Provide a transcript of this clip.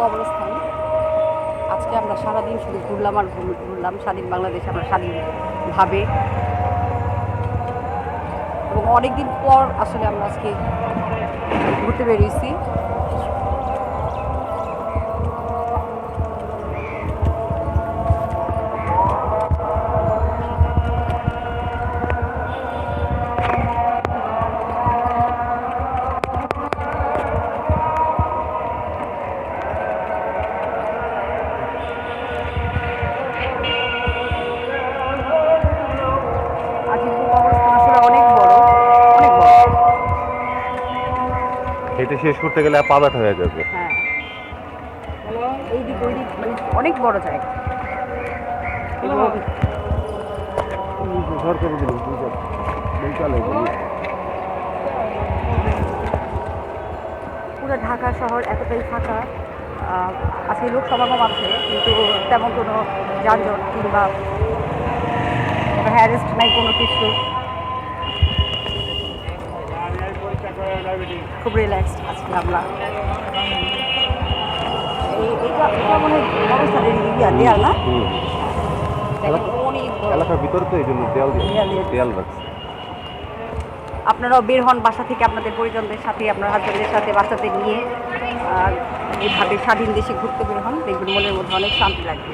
কবরস্থান। আজকে আমরা সারাদিন শুধু ঘুরলাম আর ঘুরলাম স্বাধীন বাংলাদেশ আমরা স্বাধীনভাবে। এবং অনেকদিন পর আসলে আমরা আজকে ঘুরতে বেরিয়েছি। হেঁটে শেষ করতে গেলে পা ব্যথা হয়ে যাবে। হ্যাঁ। এই দিক ওই দিক মানে অনেক বড় জায়গা। পুরো ঢাকা শহর এতটাই ফাঁকা। আজকে লোক সমাগম আছে কিন্তু তেমন কোনো যানজট কিংবা হ্যারেস্ট নাই কোনো কিছু খুব রিল্যাক্সড আজকে আমরা এই এটা এটা মনে হয় ইয়া দেয়াল না হুম। দেখেন, অনেক বড়। এলাকার ভিতরে তো এই জন্য দেয়াল দিয়ে দেয়াল দিয়ে। রাখছে আপনারাও বের হন বাসা থেকে আপনাদের পরিজনদের সাথে আপনার হাজবেন্ডের সাথে বাচ্চাদের নিয়ে আর এইভাবে স্বাধীন দেশে ঘুরতে বের হন দেখবেন মনের মধ্যে অনেক শান্তি লাগবে